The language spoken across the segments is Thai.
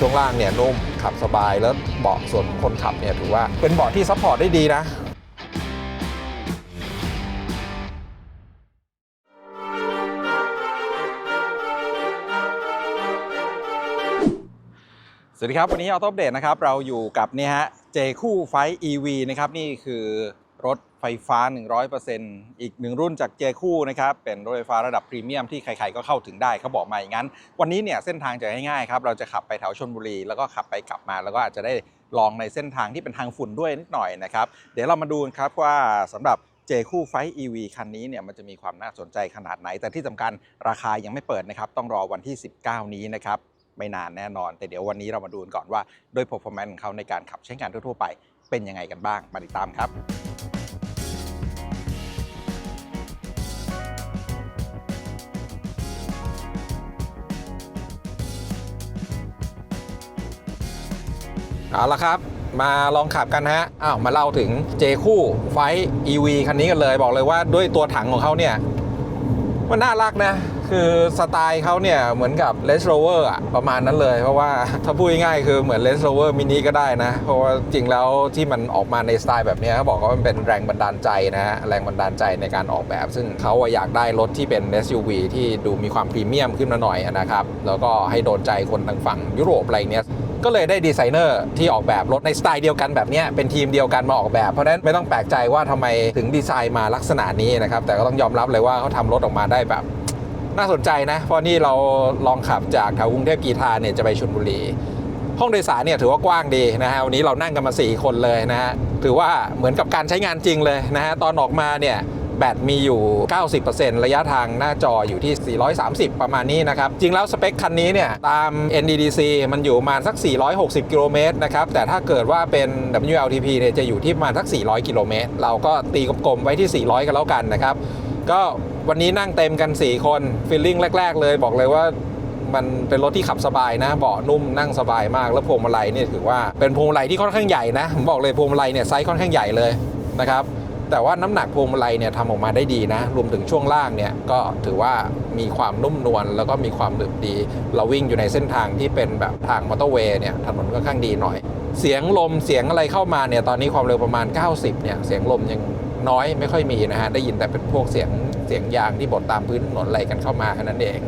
ช่วงล่างเนี่ยนุ่มขับสบายแล้วเบาะส่วนคนขับเนี่ยถือว่าเป็นเบาะที่ซัพพอร์ตได้ดีนะสวัสดีครับ วันนี้เอาท็อปเดตนะครับ เราอยู่กับเนี่ยฮะเจคู่ไฟ EV นะครับ นี่คือ รถไฟฟ้า 100%อีกหนึ่งรุ่นจากเจคู่นะครับ เป็นรถไฟฟ้าระดับพรีเมียมที่ใครๆก็เข้าถึงได้เขาบอกมาอย่างนั้น วันนี้เนี่ยเส้นทางจะง่ายๆครับ เราจะขับไปแถวชนบุรี แล้วก็ขับไปกลับมา แล้วก็อาจจะได้ลองในเส้นทางที่เป็นทางฝุ่นด้วยนิดหน่อยนะครับ เดี๋ยวเรามาดูกันครับว่าสำหรับเจคู่ไฟ EV คันนี้เนี่ยมันจะมีความน่าสนใจขนาดไหน แต่ที่สำคัญราคายังไม่เปิดนะครับ ต้องรอวันที่ 19 นี้นะครับไม่นานแน่นอน แต่เดี๋ยววันนี้เรามาดูกันก่อนว่าด้วย performance ของเขาในการขับใช้งานทั่วๆไปเป็นยังไงกันบ้างมาติดตามครับ เอาละครับ มาลองขับกันฮะอ้าวมาเล่าถึงเจคู่ไฟ EV คันนี้กันเลยบอกเลยว่าด้วยตัวถังของเขาเนี่ยมันน่ารักนะ คือสไตล์เขาเนี่ย เหมือนกับ r a n g e Rover อะประมาณนั้นเลย เพราะว่าถ้าพูดง่ายๆคือเหมือน r a n g e Rover mini ก็ได้นะ เพราะว่าจริงแล้วที่มันออกมาในสไตล์แบบนี้เขาบอกว่ามันเป็นแรงบันดาลใจนะฮะแรงบันดาลใจในการออกแบบ ซึ่งเขาอยากได้รถที่เป็น SUV ที่ดูมีความพรีเมียมขึ้นมาหน่อยนะครับ แล้วก็ให้โดนใจคนทางฝั่งยุโรปอะไรเนี้ย ก็เลยได้ดีไซเนอร์ที่ออกแบบรถในสไตล์เดียวกันแบบนี้เป็นทีมเดียวกันมาออกแบบ เพราะฉะนั้นไม่ต้องแปลกใจว่าทำไมถึงดีไซน์มาลักษณะนี้นะครับ แต่ก็ต้องยอมรับเลยว่าเขาทำรถออกมาได้แบบ น่าสนใจนะ เพราะนี่เราลองขับจากแถวกรุงเทพกีทาเนี่ยจะไปชลบุรีห้องโดยสารเนี่ยถือว่ากว้างดีนะฮะวันนี้เรานั่งกันมา 4 คนเลยนะฮะถือว่าเหมือนกับการใช้งานจริงเลยนะฮะตอนออกมาเนี่ย แบตมีอยู่ 90%ระยะทางหน้าจออยู่ที่ 430 ประมาณนี้นะครับ จริงแล้วสเปคคันนี้เนี่ย ตาม NDDC มันอยู่ประมาณสัก 460 กิโลเมตรนะครับ แต่ถ้าเกิดว่าเป็น WLTP เนี่ยจะอยู่ที่ประมาณสัก 400 กิโลเมตร เราก็ตีกลมๆไว้ที่ 400 กันแล้วกันนะครับ ก็วันนี้นั่งเต็มกัน 4 คนฟีลลิ่งแรก ๆ เลยบอกเลยว่ามันเป็นรถที่ขับสบายนะเบาะนุ่มนั่งสบายมาก แล้วพวงมาลัยเนี่ยถือว่าเป็นพวงมาลัยที่ค่อนข้างใหญ่นะผมบอกเลยพวงมาลัยเนี่ยไซส์ค่อนข้างใหญ่เลยนะครับ แต่ว่าน้ำหนักพวงมาลัยเนี่ยทำออกมาได้ดีนะ รวมถึงช่วงล่างเนี่ยก็ถือว่ามีความนุ่มนวลแล้วก็มีความหนึบดี เราวิ่งอยู่ในเส้นทางที่เป็นแบบทางมอเตอร์เวย์เนี่ยถนนค่อนข้างดีหน่อย เสียงลมเสียงอะไรเข้ามาเนี่ยตอนนี้ความเร็วประมาณ 90เนี่ยเสียงลมยังน้อยไม่ค่อยมีนะฮะได้ยินแต่เป็นพวกเสียงเสียงยางที่บดตามพื้นถนนอะไรกันเข้ามาแค่นั้นเอง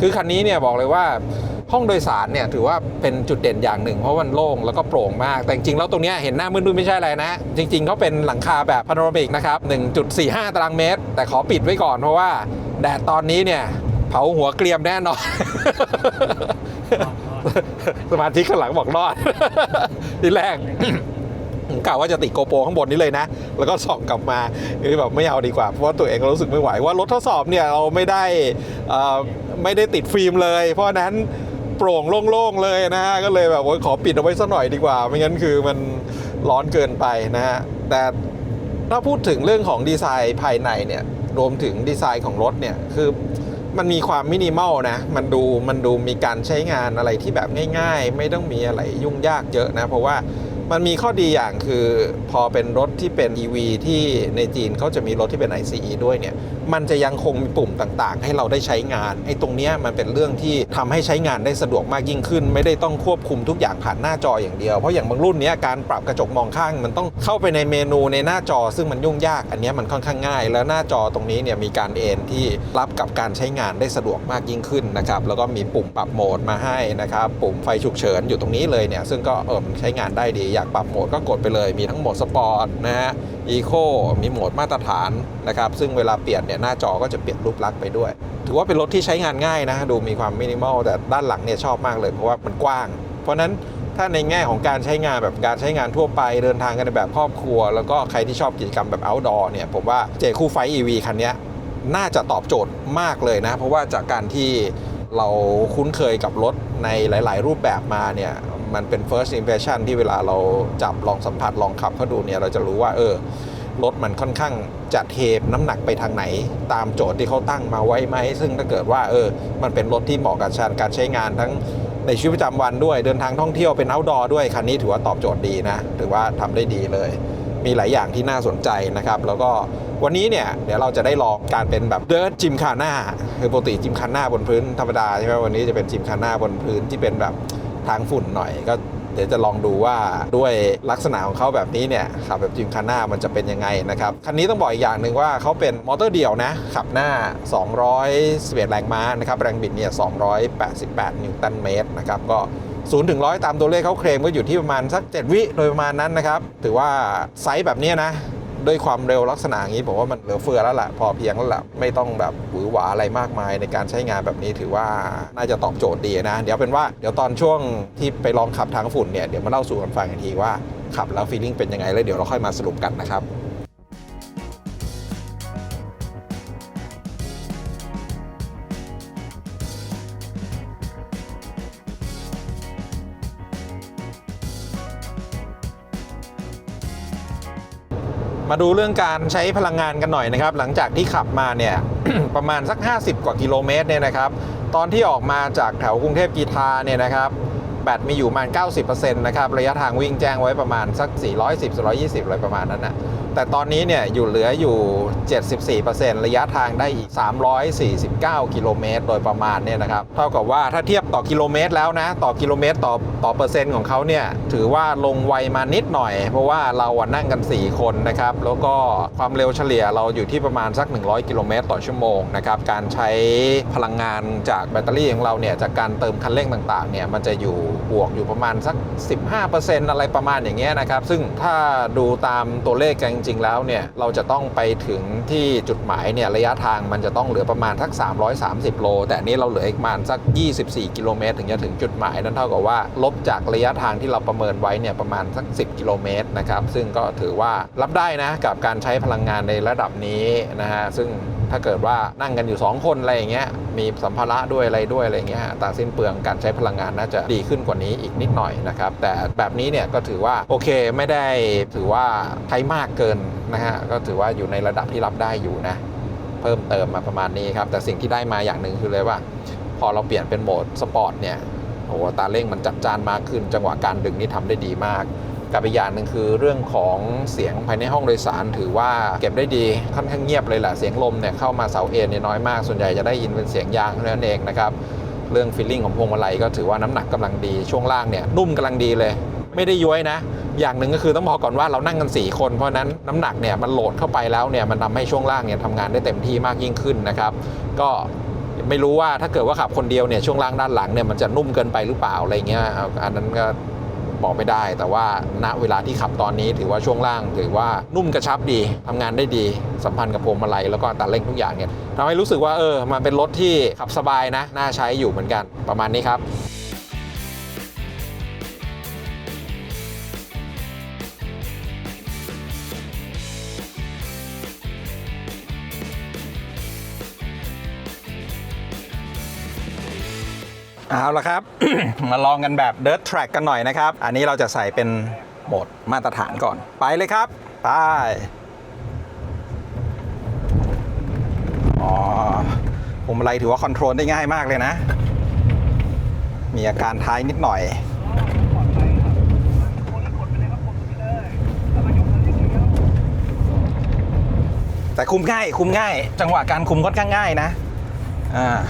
คือคันนี้เนี่ยบอกเลยว่า ห้องโดยสารเนี่ยถือว่าเป็นจุดเด่นอย่างหนึ่งเพราะมันโล่งแล้วก็โปร่งมาก แต่จริงๆแล้วตรงนี้เห็นหน้ามืดๆไม่ใช่อะไรนะ จริงๆเขาเป็นหลังคาแบบพาโนรามิกนะครับ 1.45 ตารางเมตร แต่ขอปิดไว้ก่อนเพราะว่าแดดตอนนี้เนี่ยเผาหัวเกรียมแน่นอนสมาธิข้างหลังบอกรอดที่แรกผมกะว่าจะติดโกโปรข้างบนนี้เลยนะ แล้วก็ส่องกลับมาคือแบบไม่เอาดีกว่า เพราะว่าตัวเองรู้สึกไม่ไหวว่ารถทดสอบเนี่ยเราไม่ได้อ่อไม่ได้ติดฟิล์มเลย เพราะนั้น โปร่งโล่งๆเลยนะฮะก็เลยแบบว่าขอปิดเอาไว้สักหน่อยดีกว่า ไม่งั้นคือมันร้อนเกินไปนะฮะแต่ถ้าพูดถึงเรื่องของดีไซน์ภายในเนี่ยรวมถึงดีไซน์ของรถเนี่ยคือมันมีความมินิมอลนะ มันดูมันดูมีการใช้งานอะไรที่แบบง่าย ๆ ไม่ต้องมีอะไรยุ่งยากเยอะนะ เพราะว่า มันมีข้อดีอย่างคือพอเป็นรถที่เป็น EV ที่ในจีนเขาจะมีรถที่เป็น ICE ด้วยเนี่ย มันจะยังคงมีปุ่มต่างๆ ให้เราได้ใช้งานไอ้ตรงเนี้ยมันเป็นเรื่องที่ทำให้ใช้งานได้สะดวกมากยิ่งขึ้น ไม่ได้ต้องควบคุมทุกอย่างผ่านหน้าจออย่างเดียว เพราะอย่างบางรุ่นเนี้ยการปรับกระจกมองข้าง มันต้องเข้าไปในเมนูในหน้าจอ ซึ่งมันยุ่งยาก อันนี้มันค่อนข้างง่าย แล้วหน้าจอตรงนี้เนี่ยมีการเอนที่รับกับการใช้งานได้สะดวกมากยิ่งขึ้นนะครับแล้วก็มีปุ่มปรับโหมดมาให้นะครับปุ่มไฟฉุกเฉินอยู่ตรงนี้เลยเนี่ยซึ่งก็เออใช้งานได้ดีอยากปรับโหมดก็กดไปเลย มีทั้งโหมดสปอร์ตนะฮะอีโคมีโหมดมาตรฐานนะครับ ซึ่งเวลาเปลี่ยนเนี่ยหน้าจอก็จะเปลี่ยนรูปลักษณ์ไปด้วย ถือว่าเป็นรถที่ใช้งานง่ายนะ ดูมีความมินิมอลแต่ด้านหลังเนี่ยชอบมากเลยเพราะว่ามันกว้าง เพราะนั้นถ้าในแง่ของการใช้งานแบบการใช้งานทั่วไปเดินทางกันในแบบครอบครัว แล้วก็ใครที่ชอบกิจกรรมแบบ outdoor เนี่ยผมว่าเจคู่ไฟ EV คันนี้น่าจะตอบโจทย์มากเลยนะ เพราะว่าจากการที่เราคุ้นเคยกับรถในหลาย ๆ รูปแบบมาเนี่ย มันเป็น first impression ที่เวลาเราจับลองสัมผัสลองขับเขาดูเนี่ยเราจะรู้ว่าเออรถมันค่อนข้างจะเทปน้ำหนักไปทางไหน ตามโจทย์ที่เขาตั้งมาไว้ไหม ซึ่งถ้าเกิดว่าเออ มันเป็นรถที่เหมาะกับการใช้งานทั้งในชีวิตประจำวันด้วยเดินทางท่องเที่ยวเป็น outdoor ด้วย คันนี้ถือว่าตอบโจทย์ดีนะ ถือว่าทำได้ดีเลย มีหลายอย่างที่น่าสนใจนะครับ แล้วก็วันนี้เนี่ยเดี๋ยวเราจะได้ลองการเป็นแบบเดิร์จิมคาน่าคือปกติจิมคาน่าบนพื้นธรรมดาใช่ไหมวันนี้จะเป็นจิมคาน่าบนพื้นที่เป็นแบบ ทางฝุ่นหน่อยก็เดี๋ยวจะลองดูว่าด้วยลักษณะของเขาแบบนี้เนี่ยขับแบบจิมคาน่ามันจะเป็นยังไงนะครับ คันนี้ต้องบอกอีกอย่างหนึ่งว่าเขาเป็นมอเตอร์เดี่ยวนะ ขับหน้า 211 แรงม้านะครับแรงบิดเนี่ย 288 นิวตันเมตรนะครับก็ศูนย์ถึงร้อยตามตัวเลขเขาเคลมก็อยู่ที่ประมาณสัก 7 วิโดยประมาณนั้นนะครับ ถือว่าไซส์แบบนี้นะ ด้วยความเร็วลักษณะอย่างนี้ผมว่ามันเหลือเฟือแล้วล่ะพอเพียงแล้วล่ะไม่ต้องแบบหวือหวาอะไรมากมายในการใช้งานแบบนี้ถือว่าน่าจะตอบโจทย์ดีนะ เดี๋ยวเป็นว่าเดี๋ยวตอนช่วงที่ไปลองขับทางฝุ่นเนี่ยเดี๋ยวมาเล่าสู่กันฟังอีกทีว่าขับแล้วฟีลลิ่งเป็นยังไงแล้วเดี๋ยวเราค่อยมาสรุปกันนะครับ มาดูเรื่องการใช้พลังงานกันหน่อยนะครับ หลังจากที่ขับมาเนี่ย ประมาณสัก 50 กว่ากิโลเมตรเนี่ยนะครับ ตอนที่ออกมาจากแถวกรุงเทพกีทาเนี่ยนะครับ แบตมีอยู่ประมาณ 90%นะครับ ระยะทางวิ่งแจ้งไว้ประมาณสัก 410 420อะไรประมาณนั้นนะ แต่ตอนนี้เนี่ยอยู่เหลืออยู่ 74%ระยะทางได้อีก 349 กิโลเมตร โดยประมาณเนี่ยนะครับ เท่ากับว่าถ้าเทียบต่อกิโลเมตรแล้วนะ ต่อกิโลเมตรต่อต่อเปอร์เซ็นต์ของเขาเนี่ย ถือว่าลงไวมานิดหน่อย เพราะว่าเราอะนั่งกัน 4 คนนะครับ แล้วก็ความเร็วเฉลี่ยเราอยู่ที่ประมาณสัก 100 กิโลเมตรต่อชั่วโมงนะครับ การใช้พลังงานจากแบตเตอรี่ของเราเนี่ย จากการเติมคันเร่งต่างๆ เนี่ย มันจะอยู่บวกอยู่ประมาณสัก 15%อะไรประมาณอย่างเงี้ยนะครับ ซึ่งถ้าดูตามตัวเลขกันจริง ๆ แล้วเนี่ยเราจะต้องไปถึงที่จุดหมายเนี่ยระยะทางมันจะต้องเหลือประมาณทัก 330 โล แต่นนี้เราเหลืออีกประมาณสัก 24 กิโลเมตรถึงจะถึงจุดหมาย นั้นเท่ากับว่าลบจากระยะทางที่เราประเมินไว้เนี่ยประมาณสัก 10 กิโลเมตรนะครับซึ่งก็ถือว่ารับได้นะกับการใช้พลังงานในระดับนี้นะฮะซึ่ง ถ้าเกิดว่านั่งกันอยู่ 2 คนอะไรอย่างเงี้ยมีสัมภาระด้วยอะไรด้วยอะไรอย่างเงี้ยตาสิ้นเปลืองการใช้พลังงานน่าจะดีขึ้นกว่านี้อีกนิดหน่อยนะครับ แต่แบบนี้เนี่ยก็ถือว่าโอเคไม่ได้ถือว่าใช้มากเกินนะฮะก็ถือว่าอยู่ในระดับที่รับได้อยู่นะ เพิ่มเติมมาประมาณนี้ครับแต่สิ่งที่ได้มาอย่างหนึ่งคือเลยว่า พอเราเปลี่ยนเป็นโหมดสปอร์ตเนี่ยโอ้โหตาเร่งมันจัดจ้านมากขึ้น จังหวะการดึงนี่ทำได้ดีมาก กับอีกอย่างหนึ่งคือเรื่องของเสียงภายในห้องโดยสารถือว่าเก็บได้ดีค่อนข้างเงียบเลยแหละเสียงลมเนี่ยเข้ามาเสาเอ็นเนี่ยน้อยมากส่วนใหญ่จะได้ยินเป็นเสียงยางเท่านั้นเองนะครับเรื่องฟีลลิ่งของพวงมาลัยก็ถือว่าน้ำหนักกำลังดีช่วงล่างเนี่ยนุ่มกำลังดีเลย ไม่ได้ย้วยนะ อย่างหนึ่งก็คือต้องบอกก่อนว่าเรานั่งกัน 4 คนเพราะนั้นน้ำหนักเนี่ยมันโหลดเข้าไปแล้วเนี่ยมันทำให้ช่วงล่างเนี่ยทำงานได้เต็มที่มากยิ่งขึ้นนะครับก็ไม่รู้ว่าถ้าเกิดว่าขับคนเดียวเนี่ยช่วงล่างด้านหลังเนี่ยมันจะนุ่มเกินไปหรือเปล่าอะไรเงี้ยอันนั้นก็ บอกไม่ได้ แต่ว่าณเวลาที่ขับตอนนี้ถือว่าช่วงล่าง ถือว่านุ่มกระชับดีทำงานได้ดี สัมพันธ์กับพวงมาลัยแล้วก็อัตราเร่งทุกอย่างเนี่ยทำให้รู้สึกว่าเออมันเป็นรถที่ขับสบายนะน่าใช้อยู่เหมือนกันประมาณนี้ครับ เอาละครับ มาลองกันแบบ Dirt Track กันหน่อยนะครับ อันนี้เราจะใส่เป็นโหมดมาตรฐานก่อน ไปเลยครับ ไปอ๋อพวงมาลัยถือว่าคอนโทรลได้ง่ายมากเลยนะ มีอาการท้ายนิดหน่อยแต่คุมง่าย คุมง่าย จังหวะการคุมค่อนข้างง่ายนะ อ่า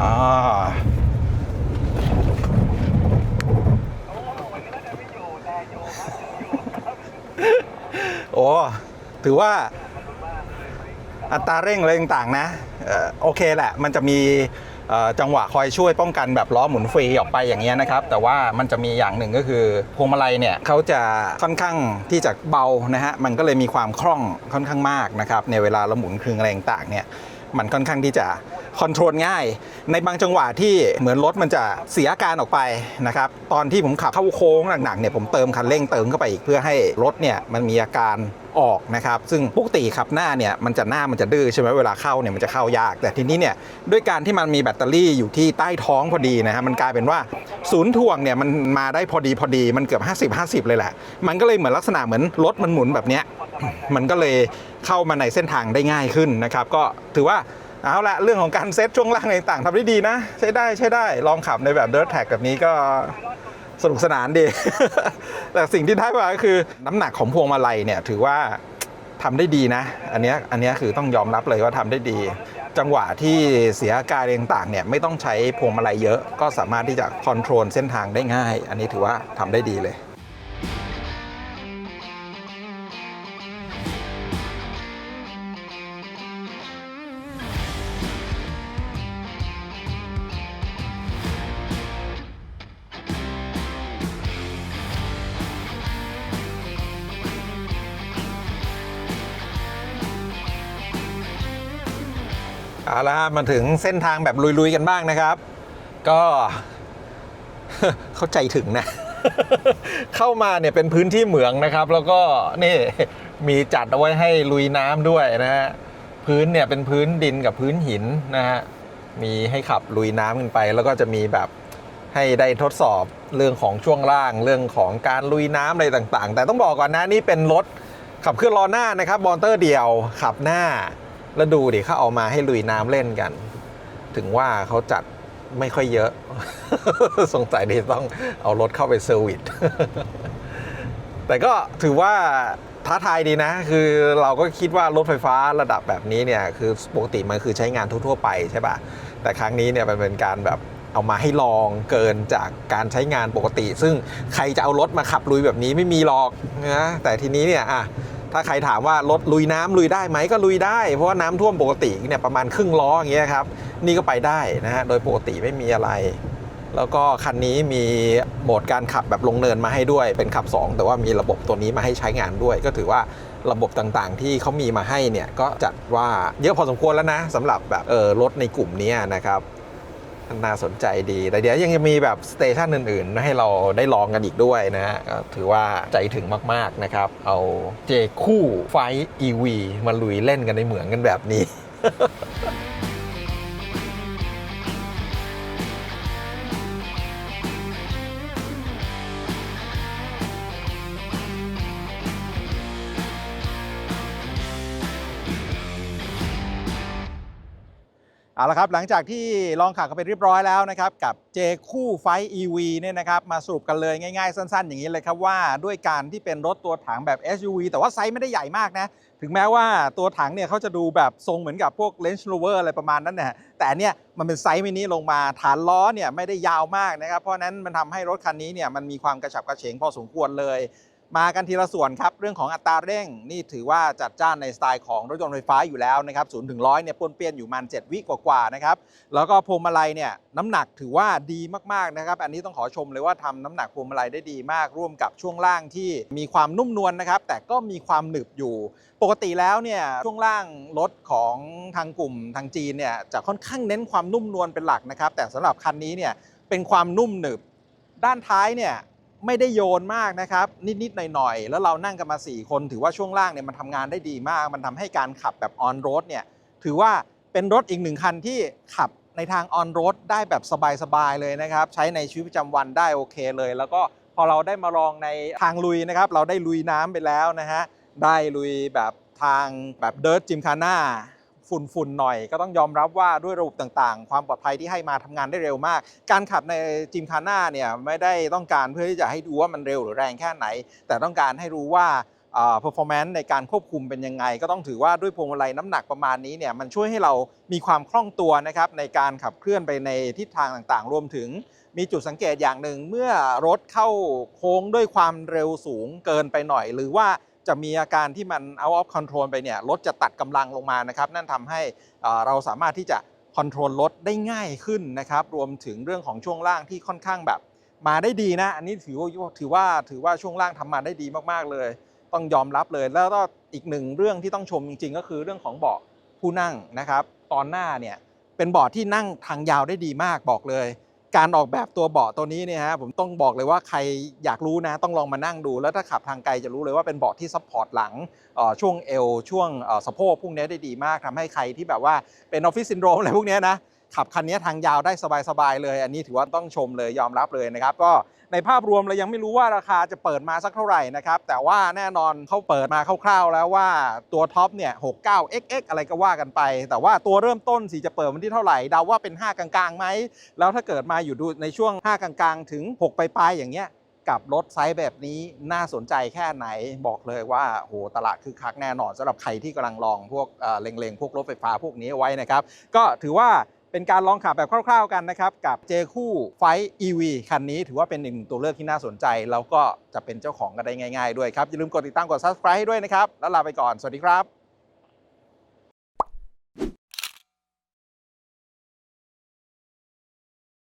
อ๋อโอ้ถือว่าอัตราเร่งอะไรต่างๆนะออโอเคแหละ มันจะมีจังหวะคอยช่วยป้องกันแบบล้อหมุนฟรีออกไปอย่างเงี้ยนะครับ แต่ว่ามันจะมีอย่างหนึ่งก็คือพวงมาลัยเนี่ยเขาจะค่อนข้างที่จะเบานะฮะมันก็เลยมีความคล่องค่อนข้างมากนะครับในเวลาเราหมุนคลึงอะไรต่างๆเนี่ย มันค่อนข้างที่จะคอนโทรลง่าย ในบางจังหวะที่เหมือนรถมันจะเสียอาการออกไปนะครับ ตอนที่ผมขับเข้าโค้งหนักๆเนี่ยผมเติมคันเร่งเติมเข้าไปอีกเพื่อให้รถเนี่ยมันมีอาการออกนะครับ ซึ่งปกติขับหน้าเนี่ยมันจะหน้ามันจะดื้อใช่ไหมเวลาเข้าเนี่ยมันจะเข้ายาก แต่ทีนี้เนี่ยด้วยการที่มันมีแบตเตอรี่อยู่ที่ใต้ท้องพอดีนะฮะมันกลายเป็นว่า ศูนย์ถ่วงเนี่ยมันมาได้พอดีพอดีมันเกือบ 50 50 เลยแหละ มันก็เลยเหมือนลักษณะเหมือนรถมันหมุนแบบเนี้ยมันก็เลยเข้ามาในเส้นทางได้ง่ายขึ้นนะครับ ก็ถือว่าเอาละเรื่องของการเซ็ตช่วงล่างอะไรต่างๆทำได้ดีนะ ใช้ได้ใช้ได้ลองขับในแบบ Dirt Tag แบบนี้ก็สนุกสนานดี แต่สิ่งที่ได้มาก็คือน้ำหนักของพวงมาลัยเนี่ยถือว่าทำได้ดีนะ อันนี้อันนี้คือต้องยอมรับเลยว่าทำได้ดี จังหวะที่เสียอาการต่างๆเนี่ยไม่ต้องใช้พวงมาลัยเยอะ ก็สามารถที่จะคอนโทรลเส้นทางได้ง่าย อันนี้ถือว่าทำได้ดีเลย เอาละฮะมาถึงเส้นทางแบบลุยๆกันบ้างนะครับ ก็ เข้าใจถึงนะ เข้ามาเนี่ยเป็นพื้นที่เหมืองนะครับ แล้วก็นี่มีจัดเอาไว้ให้ลุยน้ำด้วยนะฮะพื้นเนี่ยเป็นพื้นดินกับพื้นหินนะฮะมีให้ขับลุยน้ำกันไป แล้วก็จะมีแบบให้ได้ทดสอบเรื่องของช่วงล่างเรื่องของการลุยน้ำอะไรต่างๆ แต่ต้องบอกก่อนนะนี่เป็นรถขับเคลื่อนล้อหน้านะครับบอลเตอร์เดียวขับหน้า แล้วดูดิเขาเอามาให้ลุยน้ำเล่นกัน ถึงว่าเขาจัดไม่ค่อยเยอะ สงสัยที่ต้องเอารถเข้าไปเซอร์วิส แต่ก็ถือว่าท้าทายดีนะ คือเราก็คิดว่ารถไฟฟ้าระดับแบบนี้เนี่ย คือปกติมันคือใช้งานทั่วๆไปใช่ป่ะ แต่ครั้งนี้เนี่ยมันเป็นการแบบเอามาให้ลองเกินจากการใช้งานปกติ ซึ่งใครจะเอารถมาขับลุยแบบนี้ไม่มีหรอกนะแต่ทีนี้เนี่ยอะ ถ้าใครถามว่ารถลุยน้ำลุยได้ไหมก็ลุยได้ เพราะว่าน้ำท่วมปกติเนี่ยประมาณครึ่งล้ออย่างเงี้ยครับนี่ก็ไปได้นะฮะโดยปกติไม่มีอะไร แล้วก็คันนี้มีโหมดการขับแบบลงเนินมาให้ด้วยเป็นขับ 2 แต่ว่ามีระบบตัวนี้มาให้ใช้งานด้วย ก็ถือว่าระบบต่างๆ ที่เขามีมาให้เนี่ยก็จัดว่าเยอะพอสมควรแล้วนะสำหรับแบบเออรถในกลุ่มนี้นะครับ น่าสนใจดี แต่เดี๋ยวยังจะมีแบบสเตชันอื่นๆ ให้เราได้ลองกันอีกด้วยนะฮะก็ถือว่าใจถึงมากๆนะครับ เอาเจคู่ไฟ EV มาลุยเล่นกันในเหมืองกันแบบนี้ เอาละครับหลังจากที่ลองขับกันไปเรียบร้อยแล้วนะครับกับ J คู่ไฟ EV เนี่ยนะครับมาสรุปกันเลยง่ายๆ สั้นๆ อย่างนี้เลยครับว่าด้วยการที่เป็นรถตัวถังแบบ SUV แต่ว่าไซส์ไม่ได้ใหญ่มากนะ ถึงแม้ว่าตัวถังเนี่ยเขาจะดูแบบทรงเหมือนกับพวก Range Rover อะไรประมาณนั้นนะแต่เนี่ยมันเป็นไซส์มินิลงมาฐานล้อเนี่ยไม่ได้ยาวมากนะครับเพราะฉะนั้นมันทำให้รถคันนี้เนี่ยมันมีความกระฉับกระเฉงพอสมควรเลย มากันทีละส่วนครับเรื่องของอัตราเร่งนี่ถือว่าจัดจ้านในสไตล์ของรถยนต์ไฟฟ้าอยู่แล้วนะครับศูนย์ถึงร้อยเนี่ยป้วนเปี้ยนอยู่มัน 7 วิกว่าๆนะครับแล้วก็พวงมาลัยเนี่ยน้ำหนักถือว่าดีมากๆนะครับอันนี้ต้องขอชมเลยว่าทำน้ำหนักพวงมาลัยได้ดีมาก ร่วมกับช่วงล่างที่มีความนุ่มนวลนะครับแต่ก็มีความหนึบอยู่ ปกติแล้วเนี่ยช่วงล่างรถของทางกลุ่มทางจีนเนี่ยจะค่อนข้างเน้นความนุ่มนวลเป็นหลักนะครับแต่สำหรับคันนี้เนี่ยเป็นความนุ่มหนึบด้านท้ายเนี่ย ไม่ได้โยนมากนะครับ นิด ๆ หน่อย ๆ แล้วเรานั่งกันมา 4 คนถือว่าช่วงล่างเนี่ยมันทำงานได้ดีมาก มันทำให้การขับแบบออนโรดเนี่ยถือว่าเป็นรถอีกหนึ่งคันที่ขับในทางออนโรดได้แบบสบาย ๆ เลยนะครับ ใช้ในชีวิตประจำวันได้โอเคเลย แล้วก็พอเราได้มาลองในทางลุยนะครับ เราได้ลุยน้ำไปแล้วนะฮะได้ลุยแบบทางแบบเดิร์ j จิมคาน่า ฝุ่นๆหน่อย ก็ต้องยอมรับว่าด้วยระบบต่างๆ ความปลอดภัยที่ให้มาทำงานได้เร็วมาก การขับในจิมคาน่าเนี่ยไม่ได้ต้องการเพื่อที่จะให้ดูว่ามันเร็วหรือแรงแค่ไหน แต่ต้องการให้รู้ว่าอ่า performance ในการควบคุมเป็นยังไง ก็ต้องถือว่าด้วยพวงมาลัยน้ำหนักประมาณนี้เนี่ยมันช่วยให้เรามีความคล่องตัวนะครับในการขับเคลื่อนไปในทิศทางต่างๆ รวมถึงมีจุดสังเกตอย่างหนึ่งเมื่อรถเข้าโค้งด้วยความเร็วสูงเกินไปหน่อย หรือว่า จะมีอาการที่มัน out of control ไปเนี่ยรถจะตัดกำลังลงมานะครับ นั่นทำให้เราสามารถที่จะคอนโทรลรถได้ง่ายขึ้นนะครับ รวมถึงเรื่องของช่วงล่างที่ค่อนข้างแบบมาได้ดีนะ อันนี้ถือว่าถือว่าถือว่าช่วงล่างทำมาได้ดีมากๆเลย ต้องยอมรับเลย แล้วก็อีกหนึ่งเรื่องที่ต้องชมจริง ๆ ก็คือเรื่องของเบาะผู้นั่งนะครับ ตอนหน้าเนี่ยเป็นเบาะที่นั่งทางยาวได้ดีมากบอกเลย การออกแบบตัวเบาะตัวนี้เนี่ยฮะผมต้องบอกเลยว่าใครอยากรู้นะต้องลองมานั่งดู แล้วถ้าขับทางไกลจะรู้เลยว่าเป็นเบาะที่ซัพพอร์ตหลังช่วงเอวช่วงสะโพกพวกนี้ได้ดีมากทำให้ใครที่แบบว่าเป็นออฟฟิศซินโดรมอะไรพวกนี้นะขับคันนี้ทางยาวได้สบายๆเลย อันนี้ถือว่าต้องชมเลยยอมรับเลยนะครับก็ ในภาพรวมเรายังไม่รู้ว่าราคาจะเปิดมาสักเท่าไหร่นะครับ แต่ว่าแน่นอนเขาเปิดมาคร่าวๆ แล้วว่าตัวท็อปเนี่ย 69xx อะไรก็ว่ากันไป แต่ว่าตัวเริ่มต้นสิจะเปิดวันที่เท่าไหร่เดาว่าเป็น 5 กลางๆไหม แล้วถ้าเกิดมาอยู่ดูในช่วง 5 กลางๆ ถึง 6 ปลายๆ อย่างเงี้ยกับรถไซส์แบบนี้น่าสนใจแค่ไหนบอกเลยว่าโหตลาดคึกคักแน่นอนสำหรับใครที่กำลังลองพวกเอ่อเล็งๆ พวกรถไฟฟ้าพวกนี้เอาไว้นะครับ ก็ถือว่า เป็นการลองขับแบบคร่าวๆกันนะครับกับเจคู่ไฟ EV คันนี้ถือว่าเป็นหนึ่งตัวเลือกที่น่าสนใจ แล้วก็จะเป็นเจ้าของกันได้ง่าย ๆ ด้วยครับ อย่าลืมกดติดตามกด subscribe ให้ด้วยนะครับ แล้วลาไปก่อน สวัสดีครับ